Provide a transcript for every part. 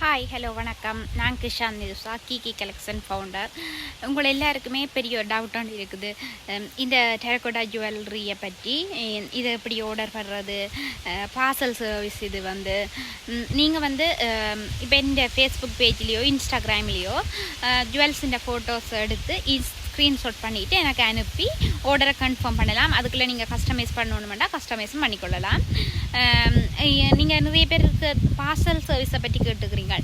Hi hello வணக்கம். நான் Kishanth Nirusha Kiki collection founder உங்கள் எல்லாருக்குமே பெரிய டவுட்டாக டவுட் ஒன்று இருக்குது. இந்த டெரகோட்டா ஜுவல்லரியை பற்றி இதை எப்படி ஆர்டர் பண்ணுறது பார்சல் சர்வீஸ் இது வந்து. நீங்கள் வந்து இப்போ இந்த ஃபேஸ்புக் பேஜ்லேயோ இன்ஸ்டாகிராம்லேயோ ஜுவல்ஸிൻ്റെ ஃபோட்டோஸ் எடுத்து இன்ஸ் ஸ்க்ரீன்ஷாட் பண்ணிவிட்டு எனக்கு அனுப்பி ஆர்டரை கன்ஃபார்ம் பண்ணலாம். அதுக்குள்ளே நீங்கள் கஸ்டமைஸ் பண்ணணுமெண்டா கஸ்டமைஸும் பண்ணிக்கொள்ளலாம். நீங்கள் நிறைய பேருக்கு பார்சல் சர்வீஸை பற்றி கேட்டுக்கிறீங்க.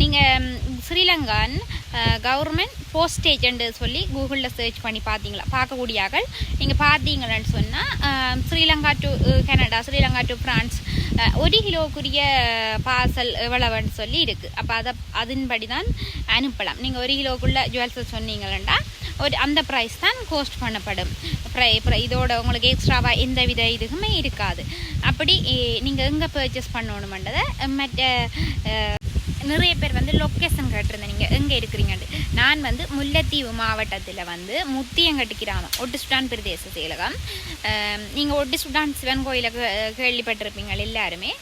நீங்கள் ஸ்ரீலங்கான் கவர்மெண்ட் போஸ்டேஜ்ன்னு சொல்லி கூகுளில் சர்ச் பண்ணி பார்த்தீங்களா? பார்க்கக்கூடியார்கள் நீங்கள் பார்த்தீங்கன்னு சொன்னால் Sri Lanka to Canada Sri Lanka to France ஒரு கிலோக்குரிய பார்சல் எவ்வளவுன்னு சொல்லி இருக்குது அப்போ அதை அதன்படி தான் அனுப்பலாம். நீங்கள் ஒரு கிலோக்குள்ளே ஜுவல்ஸை சொன்னீங்களா ஒரு அந்த ப்ரைஸ் தான் கோஸ்ட் பண்ணப்படும். ப்ரை ப்ரை- இதோட உங்களுக்கு எக்ஸ்ட்ராவாக எந்த வித இதுக்குமே இருக்காது. அப்படி நீங்கள் எங்கே பர்ச்சேஸ் பண்ணணுமென்றதை மற்ற நிறைய பேர் வந்து லொக்கேஷன் கேட்டிருந்தீங்க எங்கே இருக்கிறீங்கன்ட்டு. நான் வந்து முல்லைத்தீவு மாவட்டத்தில் வந்து முத்தியங்கட்டு கிராமம் ஒட்டுசுடான் பிரதேச செயலகம். நீங்கள் ஒட்டுசுடான் சிவன் கோயிலை கேள்விப்பட்டிருப்பீங்க எல்லாருமே.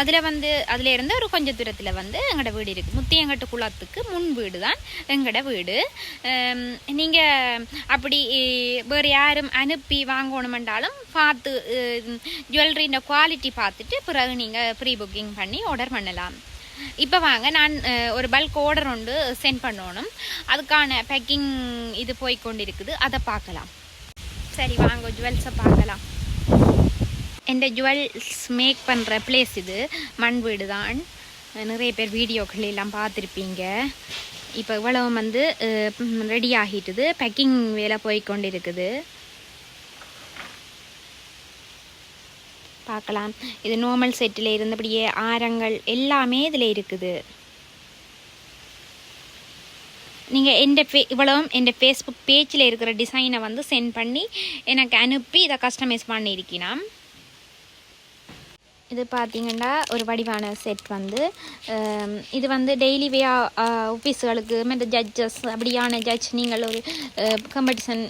அதில் வந்து அதில் இருந்து ஒரு கொஞ்சம் தூரத்தில் வந்து எங்களோட வீடு இருக்குது முத்தியங்கட்டு குளத்துக்கு முன் வீடு தான் எங்களோட வீடு நீங்கள் அப்படி வேறு யாரும் அனுப்பி வாங்கணுமென்றாலும் பார்த்து ஜுவல்லரியின் குவாலிட்டி பார்த்துட்டு பிறகு நீங்கள் ப்ரீ புக்கிங் பண்ணி ஆர்டர் பண்ணலாம். இப்போ வாங்க நான் ஒரு பல்க் ஆர்டர் ஒன்று சென்ட் பண்ணணும். அதுக்கான பேக்கிங் இது போய் கொண்டிருக்குது அதை பார்க்கலாம். சரி வாங்க ஜுவல்ஸை பார்க்கலாம். எந்த ஜுவல்ஸ் மேக் பண்ணுற பிளேஸ் இது? மண் வீடு தான். நிறைய பேர் வீடியோக்கள் எல்லாம் பார்த்துருப்பீங்க. இப்போ இவ்வளவு வந்து ரெடி ஆகிட்டுது. பேக்கிங் வேலை போய் கொண்டிருக்குது பார்க்கலாம். இது நார்மல் செட்டில் இருந்தபடியே ஆரங்கள் எல்லாமே இதில் இருக்குது. நீங்கள் எந்த ஃபே இவ்வளவும் என் ஃபேஸ்புக் பேஜில் இருக்கிற டிசைனை வந்து சென்ட் பண்ணி எனக்கு அனுப்பி இதை கஸ்டமைஸ் பண்ணியிருக்கலாம் இது பார்த்தீங்கன்னா ஒரு வடிவான செட் வந்து இது வந்து டெய்லி வே ஆஃபீஸுகளுக்கு மற்ற ஜட்ஜஸ் அப்படியான ஜட்ஜ் நீங்கள் ஒரு காம்படிஷன்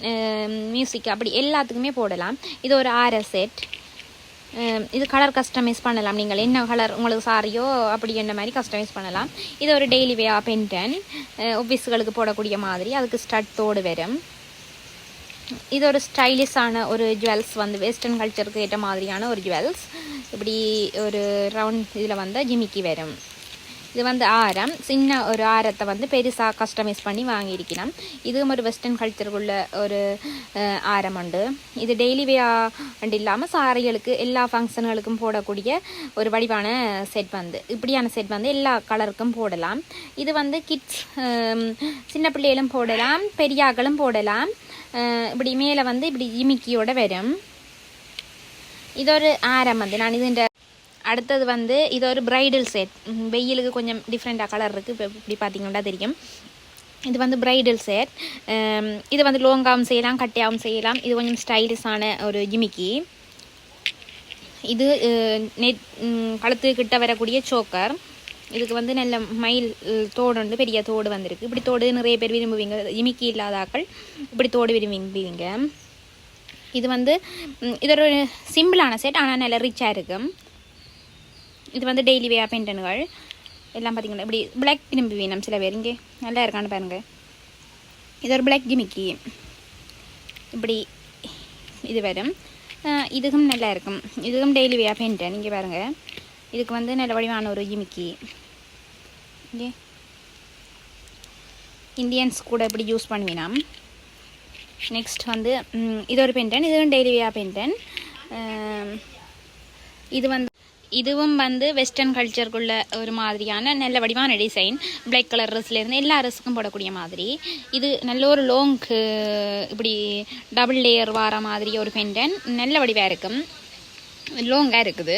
மியூசிக் அப்படி எல்லாத்துக்குமே போடலாம். இது ஒரு ஆர செட் இது கலர் கஸ்டமைஸ் பண்ணலாம். நீங்கள் என்ன கலர் உங்களுக்கு சாரியோ அப்படி என்ன மாதிரி கஸ்டமைஸ் பண்ணலாம். இது ஒரு டெய்லி வே பென்டன் ஆஃபீஸுகளுக்கு போடக்கூடிய மாதிரி. அதுக்கு ஸ்டட்டோடு வரும். இது ஒரு ஸ்டைலிஷான ஒரு ஜுவல்ஸ் வந்து வெஸ்டர்ன் கல்ச்சருக்கு ஏற்ற மாதிரியான ஒரு ஜுவல்ஸ் இப்படி ஒரு ரவுண்ட் இதில் வந்தால் ஜிமிக்கி வரும். இது வந்து ஆரம். சின்ன ஒரு ஆரத்தை வந்து பெருசாக கஸ்டமைஸ் பண்ணி வாங்கியிருக்கிறோம். இதுவும் ஒரு வெஸ்டர்ன் கல்ச்சருக்குள்ள ஒரு ஆரம் உண்டு. இது டெய்லி வே அண்ட் இல்லாமல் சாரிகளுக்கு எல்லா ஃபங்க்ஷன்களுக்கும் போடக்கூடிய ஒரு வடிவான செட் வந்து இப்படியான செட் வந்து எல்லா கலருக்கும் போடலாம். இது வந்து கிட்ஸ் சின்ன பிள்ளைகளும் போடலாம் பெரியாக்களும் போடலாம். இப்படி மேலே வந்து இப்படி இமிக்கியோட வரும். இது ஒரு ஆரம் வந்து. நான் இதுன்ற அடுத்தது வந்து இது ஒரு பிரைடல் செட் வெயிலுக்கு கொஞ்சம் டிஃப்ரெண்ட்டாக கலர் இருக்குது இப்போ இப்படி பார்த்தீங்கன்னா தெரியும். இது வந்து பிரைடல் செட் இது வந்து லோங்காவும் செய்யலாம் கட்டையாகவும் செய்யலாம். இது கொஞ்சம் ஸ்டைலிஷான ஒரு ஜிமிக்கி இது நெட் கழுத்து கிட்ட வரக்கூடிய சோக்கர் இதுக்கு வந்து நல்ல மயில் தோடு வந்து பெரிய தோடு வந்திருக்கு. இப்படி தோடு நிறைய பேர் விரும்புவீங்க. ஜிமிக்கி இல்லாத ஆக்கள் இப்படி தோடு விரும்புவீங்க. இது வந்து இது ஒரு சிம்பிளான செட் ஆனால் நல்ல ரிச்சாக இருக்கும் இது வந்து டெய்லி வே பெயிண்டனுகள் எல்லாம் பார்த்தீங்கன்னா இப்படி பிளாக் திரும்பி வேணும் சில பேர். இங்கே நல்லா இருக்கான்னு பாருங்கள் இது ஒரு பிளாக் ஜிமிக்கி இப்படி இது வரும். அஹ், இதுக்கும் நல்லா இருக்கும். இதுக்கும் டெய்லி வே பெயிண்டன் இங்கே பாருங்கள் இதுக்கு வந்து நல்ல வடிவான ஒரு ஜிமிக்கி இங்கே. இந்தியன்ஸ் கூட இப்படி யூஸ் பண்ணுவினாம். நெக்ஸ்ட் வந்து இது ஒரு பெயிண்டன் இதுவும் டெய்லி வே பெயிண்டன் இது வந்து இதுவும் வந்து வெஸ்டர்ன் கல்ச்சருக்குள்ள ஒரு மாதிரியான நல்ல வடிவான டிசைன் பிளாக் கலர் ட்ரெஸ்லேருந்து எல்லா ட்ரெஸ்ஸுக்கும் போடக்கூடிய மாதிரி. இது நல்ல ஒரு லாங் இப்படி டபுள் லேயர் வார மாதிரி ஒரு பெண்டன் நல்ல வடிவாக இருக்கும். லோங்காக இருக்குது.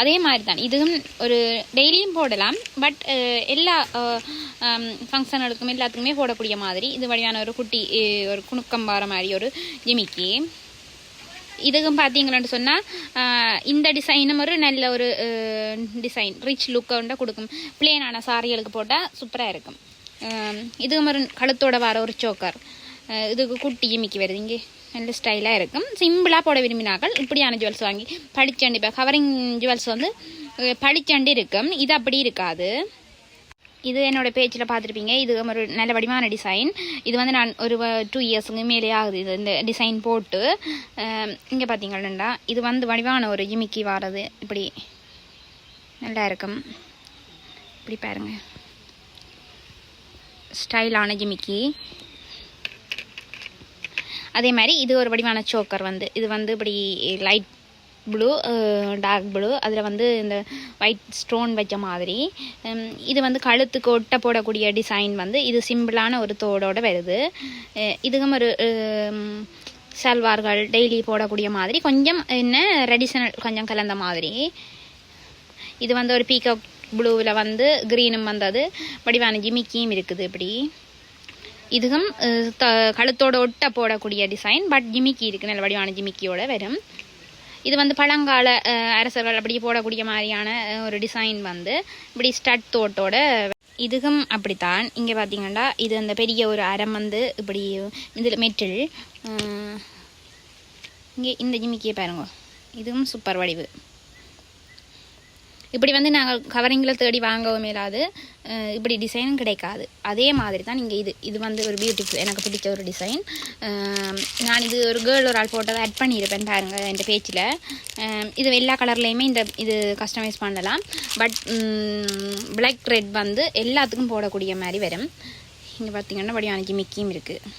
அதே மாதிரி தான் இதுவும் ஒரு டெய்லியும் போடலாம். பட் எல்லா ஃபங்க்ஷனுக்கும் எல்லாத்துக்குமே போடக்கூடிய மாதிரி. இது வழியான ஒரு குட்டி ஒரு குணுக்கம் வார மாதிரி ஒரு ஜிமிக்கி இதுக்கும் பார்த்தீங்களான்னு சொன்னால் இந்த டிசைனும் ஒரு நல்ல ஒரு டிசைன் ரிச் லுக்கை வந்து கொடுக்கும். பிளேனான சாரிகளுக்கு போட்டால் சூப்பராக இருக்கும். இதுவும் ஒரு கழுத்தோட வர ஒரு சோக்கர் இதுக்கு குட்டி ஜிமிக்கி வருது இங்கே. நல்ல ஸ்டைலாக இருக்கும். சிம்பிளாக போட விரும்பினாக்கள் இப்படியான ஜுவல்ஸ் வாங்கி படிச்சண்டி இப்போ கவரிங் ஜுவல்ஸ் வந்து அஹ், இருக்கும். இது அப்படி இருக்காது. இது என்னோட பேஜில் பார்த்துருப்பீங்க. இது ஒரு நல்ல வடிவான டிசைன் இது வந்து நான் ஒரு டூ இயர்ஸுங்க மேலே ஆகுது இது இந்த டிசைன் போட்டு. இங்கே பார்த்தீங்கன்னா இது வந்து வடிவான ஒரு ஜிமிக்கி வாரது. இப்படி நல்லா இருக்கும். இப்படி பாருங்க. ஸ்டைலான ஜிமிக்கி அதே மாதிரி இது ஒரு வடிவான சோக்கர் வந்து. இது வந்து இப்படி லைட் ப்ளூ டார்க் ப்ளூ அதில் வந்து இந்த ஒயிட் ஸ்டோன் வச்ச மாதிரி. இது வந்து கழுத்துக்கு ஒட்ட போடக்கூடிய டிசைன் வந்து இது சிம்பிளான ஒரு தோடோடு வருது. இதுக்கும் ஒரு சல்வார்கள் டெய்லி போடக்கூடிய மாதிரி. கொஞ்சம் என்ன ரெடிஷனல் கொஞ்சம் கலந்த மாதிரி. இது வந்து ஒரு பீகாக் ப்ளூவில் வந்து க்ரீனும் வந்தது. வடிவான ஜிமிக்கியும் இருக்குது இப்படி. இதுவும் த- கழுத்தோட ஒட்ட போடக்கூடிய டிசைன் பட் ஜிமிக்கி இருக்குது நல்ல வடிவான ஜிமிக்கியோட வரும். இது வந்து பழங்கால அஹ், அரசர்கள் அப்படி போடக்கூடிய மாதிரியான ஒரு டிசைன் வந்து இப்படி ஸ்டட் தோட்டோட இதுவும் அப்படித்தான். இங்கே பார்த்தீங்கன்னா இது அந்த பெரிய ஒரு அரம் வந்து இப்படி இதில் மெட்டில் இங்கே இந்த ஜிமிக்கியை பாருங்க. இதுவும் சூப்பர் வடிவு. இப்படி வந்து நாங்கள் கவரிங்கில் தேடி வாங்கவும் இல்லாது இப்படி டிசைனும் கிடைக்காது. அதே மாதிரி தான் இங்கே இது. இது வந்து ஒரு பியூட்டிஃபுல் எனக்கு பிடிச்ச ஒரு டிசைன் நான் இது ஒரு கேர்ள் ஒரு ஆள் போட்டதை ஆட் பண்ணியிருப்பேன் பாருங்கள் இந்த பேச்சில். இது எல்லா கலர்லேயுமே இந்த இது கஸ்டமைஸ் பண்ணலாம். பட் பிளாக் ரெட் வந்து எல்லாத்துக்கும் போடக்கூடிய மாதிரி வரும். இங்கே பார்த்தீங்கன்னா வடிவான ஜிமிக்கியும் இருக்குது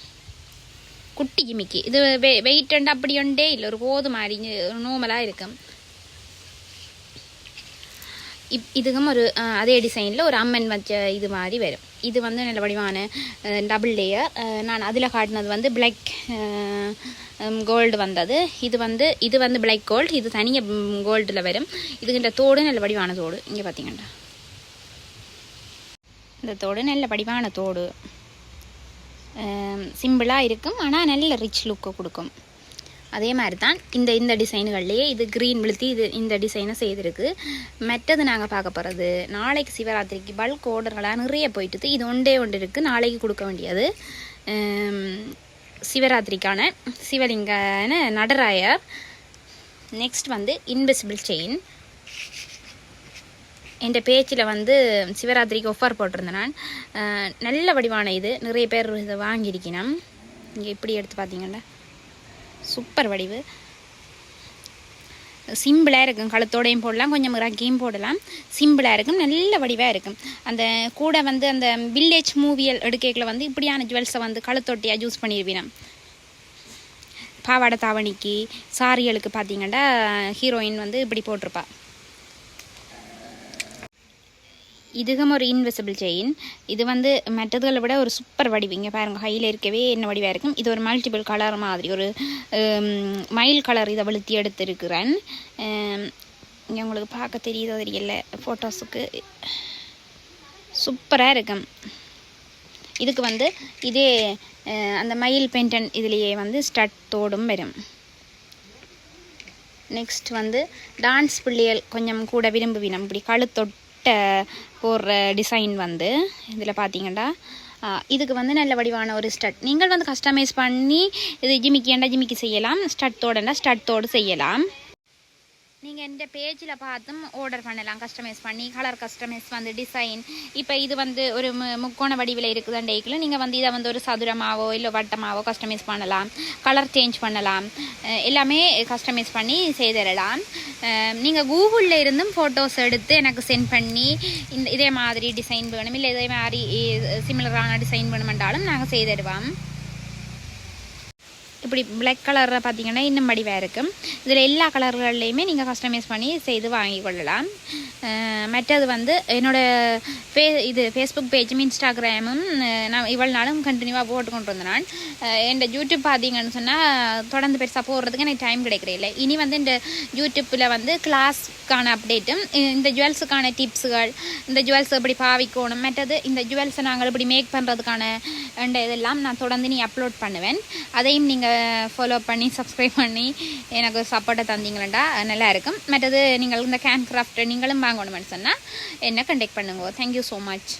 குட்டி ஜிமிக்கி இது வெ வெயிட் அண்ட் அப்படி ஒன்றே இல்லை ஒரு கோது மாதிரி நோமலாக இருக்கும் இப் இதுக்கும் ஒரு அதே டிசைனில் ஒரு அம்மன் வச்ச இது மாதிரி வரும். இது வந்து நல்ல வடிவான டபுள் லேயர் நான் அதில் காட்டினது வந்து பிளாக் கோல்டு வந்தது. இது வந்து இது வந்து பிளாக் கோல்டு இது தனியாக கோல்டில் வரும். இதுகின்ற தோடு நல்ல வடிவான தோடு. இங்கே பார்த்தீங்கன்னா இந்த தோடு நல்ல வடிவான தோடு. சிம்பிளாக இருக்கும். ஆனால் நல்ல ரிச் லுக்கை கொடுக்கும். அதே மாதிரி தான் இந்த இந்த டிசைன்கள்லேயே இது க்ரீன் விழுத்தி இது இந்த டிசைனை செய்திருக்கு. மற்றது நாங்கள் பார்க்க போகிறது நாளைக்கு சிவராத்திரிக்கு பல்க் ஆர்டர்களாக நிறைய போயிட்டுது. இது ஒன்றே ஒன்று இருக்குது நாளைக்கு கொடுக்க வேண்டியது. சிவராத்திரிக்கான சிவலிங்கான நடராயர். நெக்ஸ்ட் வந்து இன்விசிபிள் செயின் என் பேச்சில் வந்து சிவராத்திரிக்கு ஒஃபர் போட்டிருந்தேன் நான் நல்ல வடிவான இது நிறைய பேர் இதை வாங்கியிருக்கணும். இங்கே இப்படி எடுத்து பார்த்தீங்கன்னா சூப்பர் வடிவு. சிம்பிளாக இருக்கும். கழுத்தோடையும் போடலாம். கொஞ்சம் ரங்கியும் போடலாம். சிம்பிளாக இருக்கும். நல்ல வடிவாக இருக்கும். அந்த கூட வந்து அந்த வில்லேஜ் மூவியல் எடுக்கைகளை வந்து இப்படியான ஜுவல்ஸை வந்து கழுத்தொட்டியாக யூஸ் பண்ணிடுவினோம் பாவாடை தாவணிக்கு சாரிகளுக்கு பார்த்தீங்கன்னா ஹீரோயின் வந்து இப்படி போட்டிருப்பா. இதுகம் ஒரு இன்விசிபிள் செயின் இது வந்து மற்றதுகளை விட ஒரு சூப்பர் வடிவு. இங்கே பாருங்கள் ஹையில் இருக்கவே என்ன வடிவாக இருக்கும்? இது ஒரு மல்டிபிள் கலர் மாதிரி. ஒரு மயில் கலர் இதை வெளுத்தி எடுத்திருக்கிறேன். இங்கே உங்களுக்கு பார்க்க தெரியுதோ தெரியல ஃபோட்டோஸுக்கு சூப்பராக இருக்கும். இதுக்கு வந்து இதே அந்த மயில் பெயிண்டன் இதுலேயே வந்து ஸ்டட் தோடும் வரும். நெக்ஸ்ட் வந்து டான்ஸ் பிள்ளைகள் கொஞ்சம் கூட விரும்புவினம் இப்படி கழுத்தொட்ட போடுற டிசைன் வந்து இதில் பார்த்தீங்கன்னா இதுக்கு வந்து நல்ல வடிவான ஒரு ஸ்டட் நீங்கள் வந்து கஸ்டமைஸ் பண்ணி இது ஜிமிக்கி ஏண்டா ஜிமிக்கி செய்யலாம்? ஸ்டட்டோடனா ஸ்டட்டோடு செய்யலாம். நீங்கள் இந்த பேஜில் பார்த்தும் ஆர்டர் பண்ணலாம் கஸ்டமைஸ் பண்ணி கலர் கஸ்டமைஸ் வந்து டிசைன் இப்போ இது வந்து ஒரு மு- முக்கோண வடிவில் இருக்குதுண்டேக்கில் நீங்கள் வந்து இதை வந்து ஒரு சதுரமாவோ இல்லை வட்டமாவோ கஸ்டமைஸ் பண்ணலாம். கலர் சேஞ்ச் பண்ணலாம். எல்லாமே கஸ்டமைஸ் பண்ணி செய்திடலாம். நீங்கள் கூகுளில் இருந்தும் ஃபோட்டோஸ் எடுத்து எனக்கு சென்ட் பண்ணி இந்த இதே மாதிரி டிசைன் வேணும் இல்லை இதே மாதிரி சிமிலரான டிசைன் வேணுமென்றாலும் நாங்கள் செய்து தருவோம். இப்படி பிளாக் கலரில் பார்த்தீங்கன்னா இன்னும் வடிவாக இருக்கும் இதில் எல்லா கலர்கள்லையுமே நீங்கள் கஸ்டமைஸ் பண்ணி செய்து வாங்கி கொள்ளலாம். மற்றது வந்து என்னோடய ஃபே இது ஃபேஸ்புக் பேஜும் இன்ஸ்டாகிராமும் நான் இவ்வளோ நாளும் கண்டினியூவாக போட்டு கொண்டு வந்தேன். நான் என் யூடியூப் பார்த்தீங்கன்னு சொன்னால் தொடர்ந்து பெருசாக போடுறதுக்கு எனக்கு டைம் கிடைக்கிறதில்ல. இனி வந்து இந்த யூடியூப்பில் வந்து கிளாஸ்க்கான அப்டேட்டும் இந்த ஜுவல்ஸுக்கான டிப்ஸுகள் இந்த ஜுவல்ஸ் எப்படி பாவிக்கணும் மற்றது இந்த ஜுவல்ஸை நாங்கள் இப்படி மேக் பண்ணுறதுக்கான இதெல்லாம் நான் தொடர்ந்து நீ அப்லோட் பண்ணுவேன். அதையும் நீங்கள் நீங்கள் ஃபாலோ பண்ணி சப்ஸ்கிரைப் பண்ணி எனக்கு சப்போர்ட்டை தந்தீங்களா நல்லா இருக்கும் மற்றது நீங்கள் இந்த கேன் கிராஃப்ட் நீங்களும் வாங்கணும்னு சொன்னால் என்ன கண்டெக்ட் பண்ணுங்க. Thank you so much